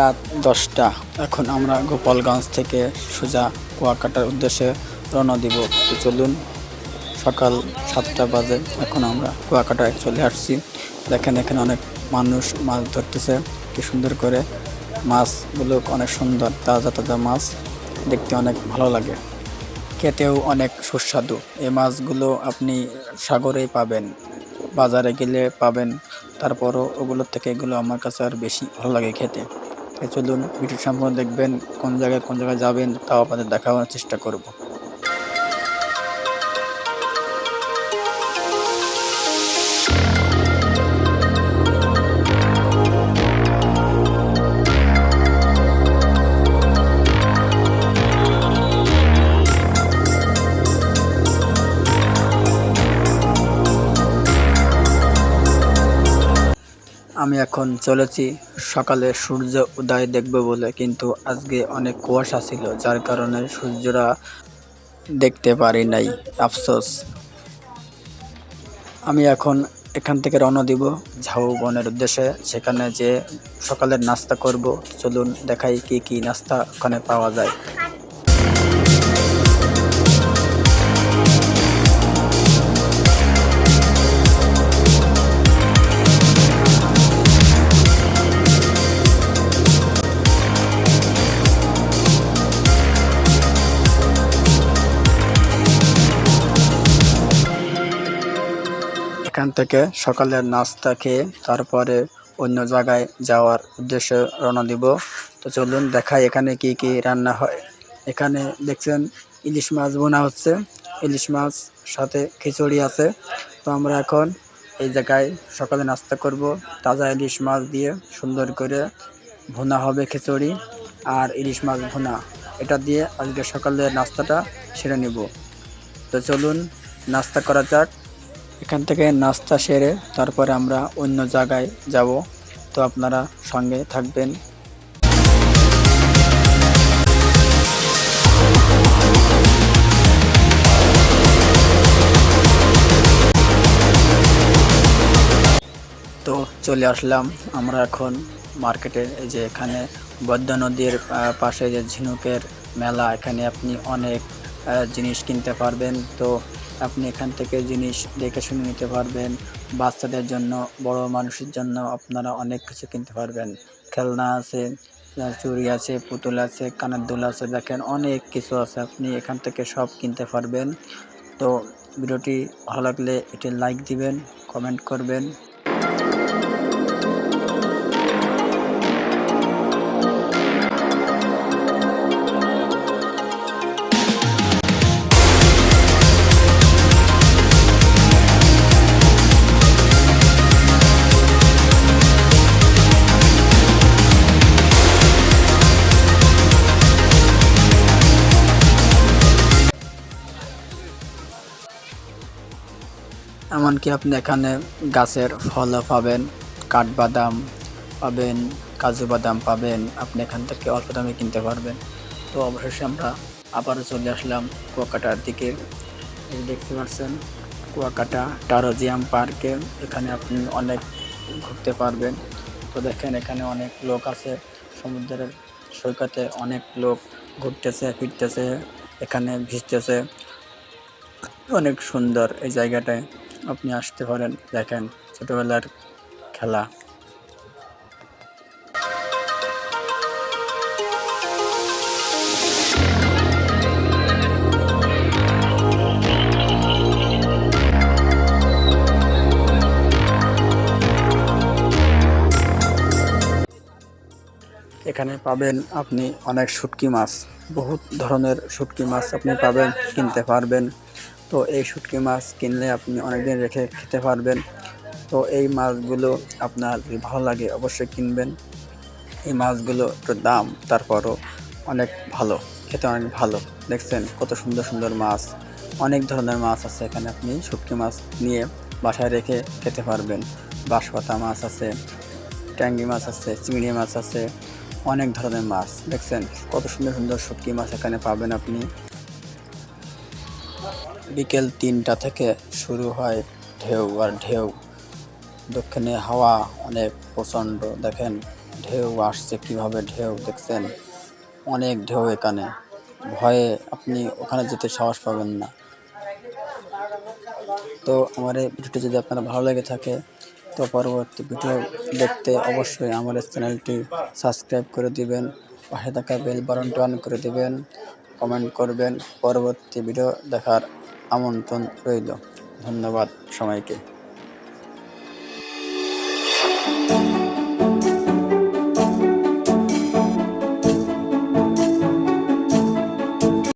রাত দশটা। এখন আমরা গোপালগঞ্জ থেকে সোজা কুয়াকাটার উদ্দেশ্যে রওনা দিব। তো চলুন, সকাল সাতটা বাজে, এখন আমরা কুয়াকাটায় চলে আসছি। দেখেন এখানে অনেক মানুষ মাছ ধরতেছে, কি সুন্দর করে। মাছগুলো অনেক সুন্দর, তাজা তাজা মাছ, দেখতে অনেক ভালো লাগে। খেতেও অনেক সুস্বাদু। এই মাছগুলো আপনি সাগরেই পাবেন, বাজারে গেলে পাবেন, তারপরও ওগুলোর থেকে এগুলো আমার কাছে আর বেশি ভালো লাগে খেতে। তাই চলুন ভিডিও সম্পূর্ণ দেখবেন, কোন জায়গায় কোন জায়গায় যাবেন, তাও আপনাদের দেখানোর চেষ্টা করব। আমি এখন চলেছি। সকালে সূর্য উদয় দেখব বলে, কিন্তু আজকে অনেক কুয়াশা ছিল, যার কারণে সূর্যরা দেখতে পারি নাই। আফসোস। আমি এখন এখান থেকে রওনা দিব ঝাউ বনের উদ্দেশ্যে, সেখানে যে সকালের নাস্তা করব। চলুন দেখাই কি কি নাস্তা ওখানে পাওয়া যায়। এখান থেকে সকালের নাস্তা খেয়ে তারপরে অন্য জায়গায় যাওয়ার উদ্দেশ্যে রওনা দিব। তো চলুন দেখাই এখানে কি কি রান্না হয়। এখানে দেখছেন ইলিশ মাছ বোনা হচ্ছে। ইলিশ মাছ সাথে খিচুড়ি আছে। তো আমরা এখন এই জায়গায় সকালে নাস্তা করব। তাজা ইলিশ মাছ দিয়ে সুন্দর করে ভুনা হবে খিচুড়ি আর ইলিশ মাছ ভুনা। এটা দিয়ে আজকে সকালের নাস্তাটা সেরে নিব। তো চলুন নাস্তা করা যাক। এখান থেকে নাস্তা সেরে তারপরে আমরা অন্য জায়গায় যাব। তো আপনারা সঙ্গে থাকবেন। তো চলে আসলাম আমরা এখন মার্কেটে। এই যে এখানে বদ্যা নদীর পাশে যে ঝিনুকের মেলা, এখানে আপনি অনেক জিনিস কিনতে পারবেন। তো আপনি এখান থেকে জিনিস দেখে শুনে নিতে পারবেন। বাচ্চাদের জন্য, বড় মানুষের জন্য আপনারা অনেক কিছু কিনতে পারবেন। খেলনা আছে চুড়ি আছে, পুতুল আছে, কানের দুল আছে, দেখেন অনেক কিছু আছে। আপনি এখান থেকে সব কিনতে পারবেন। তো ভিডিওটি ভালো লাগলে এটি লাইক দিবেন কমেন্ট করবেন। এমনকি আপনি এখানে গাছের ফলও পাবেন, কাঠবাদাম পাবেন, কাজু বাদাম পাবেন, আপনি এখান থেকে অল্প দামে কিনতে পারবেন। তো অবশেষে আমরা আবারও চলে আসলাম কুয়াকাটার দিকে। দেখতে পাচ্ছেন, কুয়াকাটা টারোজিয়াম পার্কে। এখানে আপনি অনেক ঘুরতে পারবেন। তো দেখেন, এখানে অনেক লোক আছে। সমুদ্রের সৈকতে অনেক লোক ঘুরতেছে, ফিরতেছে, এখানে ভিজতেছে। অনেক সুন্দর এই জায়গাটায়। আপনি আসতে পারেন, দেখেন ছোটবেলার খেলা। এখানে পাবেন আপনি অনেক শুটকি মাছ, বহুত ধরনের শুটকি মাছ আপনি পাবেন, কিনতে পারবেন। তো এই শুটকি মাছ কিনলে আপনি অনেকদিন রেখে খেতে পারবেন। তো এই মাছগুলো আপনার ভালো লাগে অবশ্যই কিনবেন। এই মাছগুলো একটু দাম, তারপরও অনেক ভালো, খেতে অনেক ভালো। দেখছেন কত সুন্দর সুন্দর মাছ, অনেক ধরনের মাছ আছে এখানে আপনি শুটকি মাছ নিয়ে বাসায় রেখে খেতে পারবেন। বাঁশপাতা মাছ আছে ট্যাঙ্গি মাছ আছে, চিংড়ি মাছ আছে, অনেক ধরনের মাছ। দেখছেন কত সুন্দর সুন্দর শুটকি মাছ এখানে পাবেন আপনি। বিকেল তিনটা থেকে শুরু হয় ঢেউ আর ঢেউ। দক্ষিণে হাওয়া অনেক প্রচণ্ড। দেখেন, ঢেউ আসছে কীভাবে ঢেউ, দেখছেন? অনেক ঢেউ এখানে। ভয়ে আপনি ওখানে যেতে সাহস পাবেন না। তো আমার এই ভিডিওটি যদি আপনার ভালো লেগে থাকে, তো পরবর্তী ভিডিও দেখতে অবশ্যই আমার চ্যানেলটি সাবস্ক্রাইব করে দিবেন, পাশে থাকা বেল বাটনটি অন করে দিবেন, কমেন্ট করবেন। পরবর্তী ভিডিও দেখার আমন্ত্রণ রইল। ধন্যবাদ সবাইকে।